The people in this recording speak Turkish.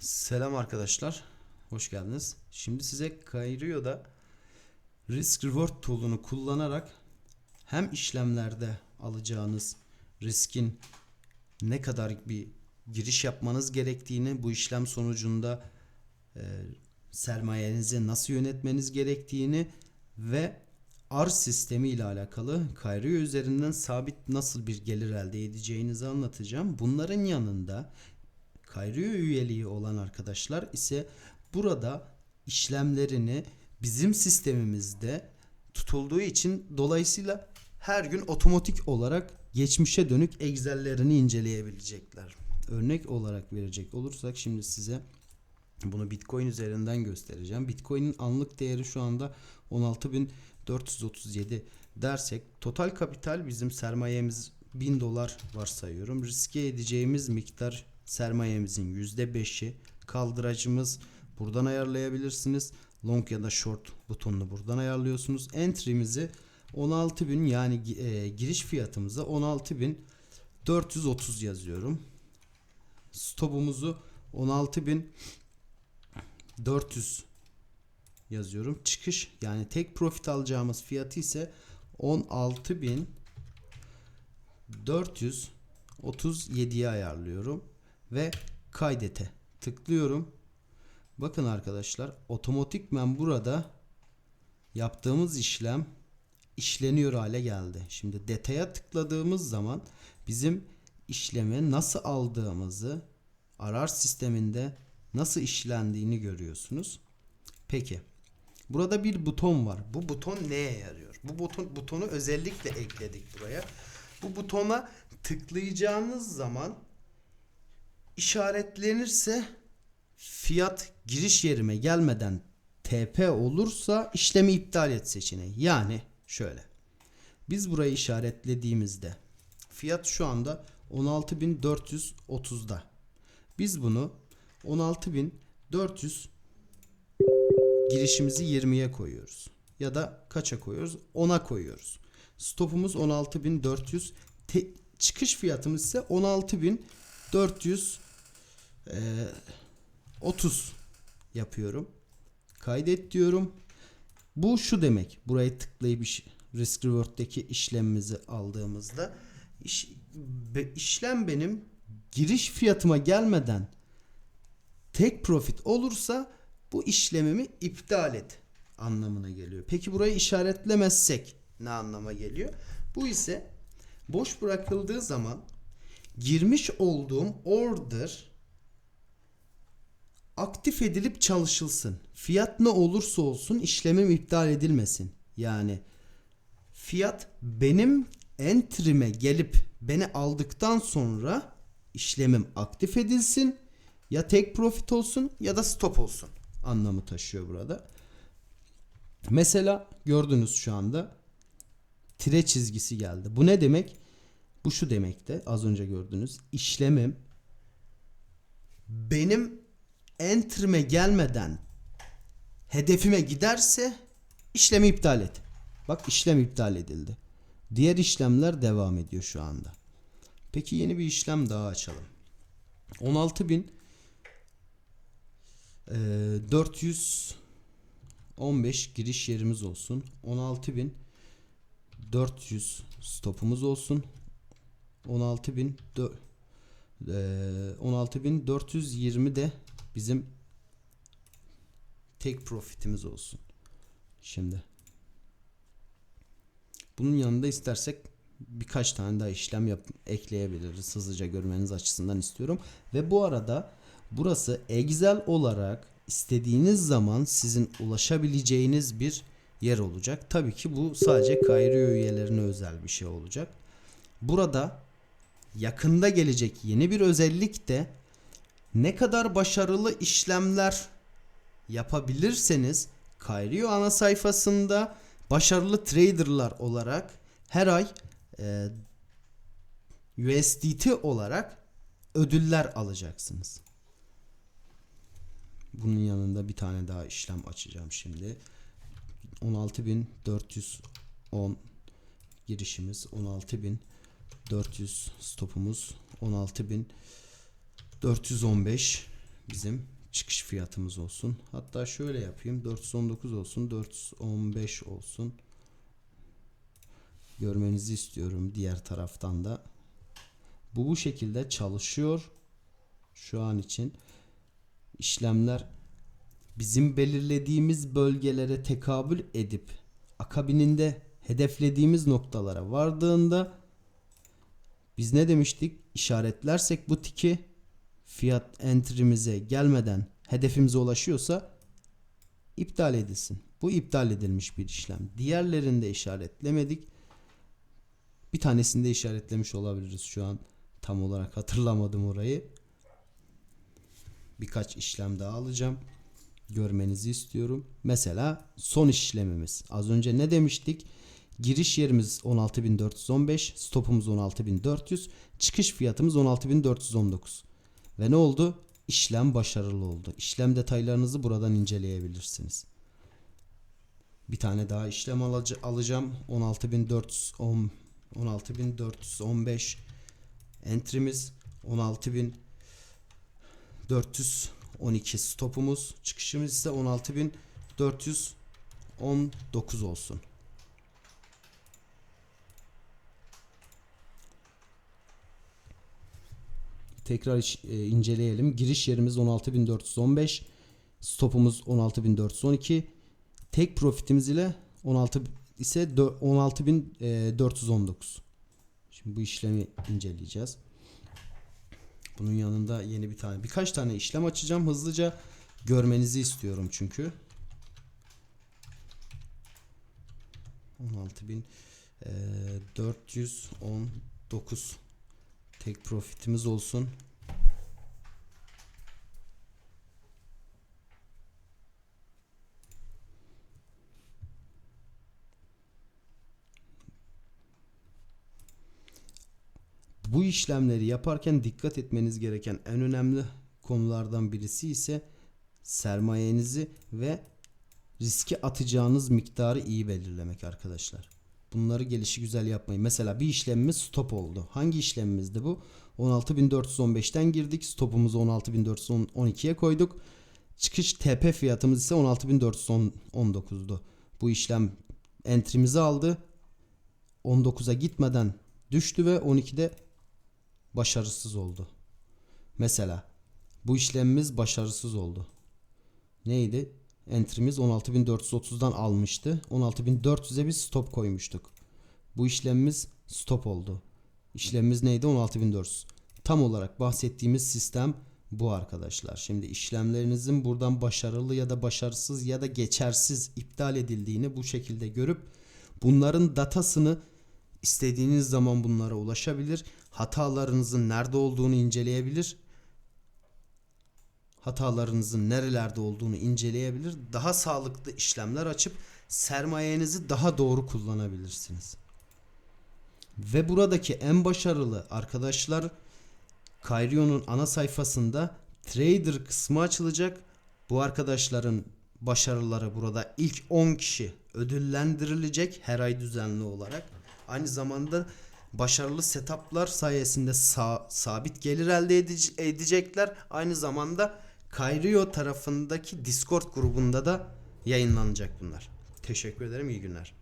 Selam arkadaşlar. Hoş geldiniz. Şimdi size Kairio'da Risk Reward tool'unu kullanarak hem işlemlerde alacağınız riskin ne kadar bir giriş yapmanız gerektiğini, bu işlem sonucunda e, sermayenizi nasıl yönetmeniz gerektiğini ve arz sistemi ile alakalı Kairio üzerinden sabit nasıl bir gelir elde edeceğinizi anlatacağım. Bunların yanında Kayrio üyeliği olan arkadaşlar ise burada işlemlerini bizim sistemimizde tutulduğu için dolayısıyla her gün otomatik olarak geçmişe dönük Excel'lerini inceleyebilecekler. Örnek olarak verecek olursak şimdi size bunu Bitcoin üzerinden göstereceğim. Bitcoin'in anlık değeri şu anda 16.437 dersek total kapital bizim sermayemiz 1000 dolar varsayıyorum. Riske edeceğimiz miktar sermayemizin %5'i. Kaldıracımız buradan ayarlayabilirsiniz. Long ya da short butonunu buradan ayarlıyorsunuz. Entry'mizi 16.000 yani e, giriş fiyatımıza 16.430 yazıyorum. Stopumuzu 16.400 yazıyorum. Çıkış yani tek profit alacağımız fiyatı ise 16.437'ye ayarlıyorum ve kaydete tıklıyorum. Bakın arkadaşlar otomatikmen burada yaptığımız işlem işleniyor hale geldi. Şimdi detaya tıkladığımız zaman bizim işlemi nasıl aldığımızı arar sisteminde nasıl işlendiğini görüyorsunuz. Peki. Burada bir buton var. Bu buton neye yarıyor? Bu buton butonu özellikle ekledik buraya. Bu butona tıklayacağınız zaman işaretlenirse fiyat giriş yerime gelmeden TP olursa işlemi iptal et seçeneği. Yani şöyle. Biz burayı işaretlediğimizde fiyat şu anda 16.430'da. Biz bunu 16.400 girişimizi 20'ye koyuyoruz. Ya da kaça koyuyoruz? 10'a koyuyoruz. Stopumuz 16.400. Te- çıkış fiyatımız ise 16.400 ee, 30 yapıyorum. Kaydet diyorum. Bu şu demek. Burayı tıklayıp iş, Risk Reward'daki işlemimizi aldığımızda iş, be, işlem benim giriş fiyatıma gelmeden tek profit olursa bu işlemimi iptal et anlamına geliyor. Peki burayı işaretlemezsek ne anlama geliyor? Bu ise boş bırakıldığı zaman girmiş olduğum order aktif edilip çalışılsın. Fiyat ne olursa olsun işlemim iptal edilmesin. Yani fiyat benim entry'me gelip beni aldıktan sonra işlemim aktif edilsin. Ya tek profit olsun ya da stop olsun anlamı taşıyor burada. Mesela gördünüz şu anda tire çizgisi geldi. Bu ne demek? Bu şu demekte az önce gördünüz. İşlemim benim enter'ime gelmeden hedefime giderse işlemi iptal et. Bak işlem iptal edildi. Diğer işlemler devam ediyor şu anda. Peki yeni bir işlem daha açalım. 16.000 e, 415 giriş yerimiz olsun. 16.400 stopumuz olsun. 16.000 e, 16.420 de bizim tek profitimiz olsun. Şimdi bunun yanında istersek birkaç tane daha işlem yap ekleyebiliriz. Hızlıca görmeniz açısından istiyorum. Ve bu arada burası Excel olarak istediğiniz zaman sizin ulaşabileceğiniz bir yer olacak. Tabii ki bu sadece Kairio üyelerine özel bir şey olacak. Burada yakında gelecek yeni bir özellik de ne kadar başarılı işlemler yapabilirseniz Kairio ana sayfasında başarılı traderlar olarak her ay e, USDT olarak ödüller alacaksınız. Bunun yanında bir tane daha işlem açacağım şimdi. 16.410 girişimiz 16.400 stopumuz 16.415 bizim çıkış fiyatımız olsun. Hatta şöyle yapayım. 419 olsun. 415 olsun. Görmenizi istiyorum diğer taraftan da. Bu bu şekilde çalışıyor. Şu an için işlemler bizim belirlediğimiz bölgelere tekabül edip akabininde hedeflediğimiz noktalara vardığında biz ne demiştik? İşaretlersek bu tiki fiyat entry'mize gelmeden hedefimize ulaşıyorsa iptal edilsin. Bu iptal edilmiş bir işlem. Diğerlerinde işaretlemedik. Bir tanesinde işaretlemiş olabiliriz şu an. Tam olarak hatırlamadım orayı. Birkaç işlem daha alacağım. Görmenizi istiyorum. Mesela son işlemimiz. Az önce ne demiştik? Giriş yerimiz 16.415, stopumuz 16.400, çıkış fiyatımız 16.419. Ve ne oldu? İşlem başarılı oldu. İşlem detaylarınızı buradan inceleyebilirsiniz. Bir tane daha işlem alaca- alacağım. 16.410 16.415 entry'miz 16.412 stopumuz çıkışımız ise 16.419 olsun. Tekrar e, inceleyelim. Giriş yerimiz 16.415. Stopumuz 16.412. Tek profitimiz ile 16 ise dö- 16.419. Şimdi bu işlemi inceleyeceğiz. Bunun yanında yeni bir tane birkaç tane işlem açacağım. Hızlıca görmenizi istiyorum çünkü. 16.419 tek profitimiz olsun. Bu işlemleri yaparken dikkat etmeniz gereken en önemli konulardan birisi ise sermayenizi ve riske atacağınız miktarı iyi belirlemek arkadaşlar. Bunları gelişi güzel yapmayın. Mesela bir işlemimiz stop oldu. Hangi işlemimizdi bu? 16.415'ten girdik. Stopumuzu 16.412'ye koyduk. Çıkış TP fiyatımız ise 16.419'du. Bu işlem entry'mizi aldı. 19'a gitmeden düştü ve 12'de başarısız oldu. Mesela bu işlemimiz başarısız oldu. Neydi? Entry'miz 16.430'dan almıştı. 16.400'e biz stop koymuştuk. Bu işlemimiz stop oldu. İşlemimiz neydi? 16.400. Tam olarak bahsettiğimiz sistem bu arkadaşlar. Şimdi işlemlerinizin buradan başarılı ya da başarısız ya da geçersiz iptal edildiğini bu şekilde görüp bunların datasını istediğiniz zaman bunlara ulaşabilir. Hatalarınızın nerede olduğunu inceleyebilir hatalarınızın nerelerde olduğunu inceleyebilir. Daha sağlıklı işlemler açıp sermayenizi daha doğru kullanabilirsiniz. Ve buradaki en başarılı arkadaşlar Kairio'nun ana sayfasında trader kısmı açılacak. Bu arkadaşların başarıları burada ilk 10 kişi ödüllendirilecek her ay düzenli olarak. Aynı zamanda başarılı setuplar sayesinde sa- sabit gelir elde edecekler. Aynı zamanda Kairio tarafındaki Discord grubunda da yayınlanacak bunlar. Teşekkür ederim. İyi günler.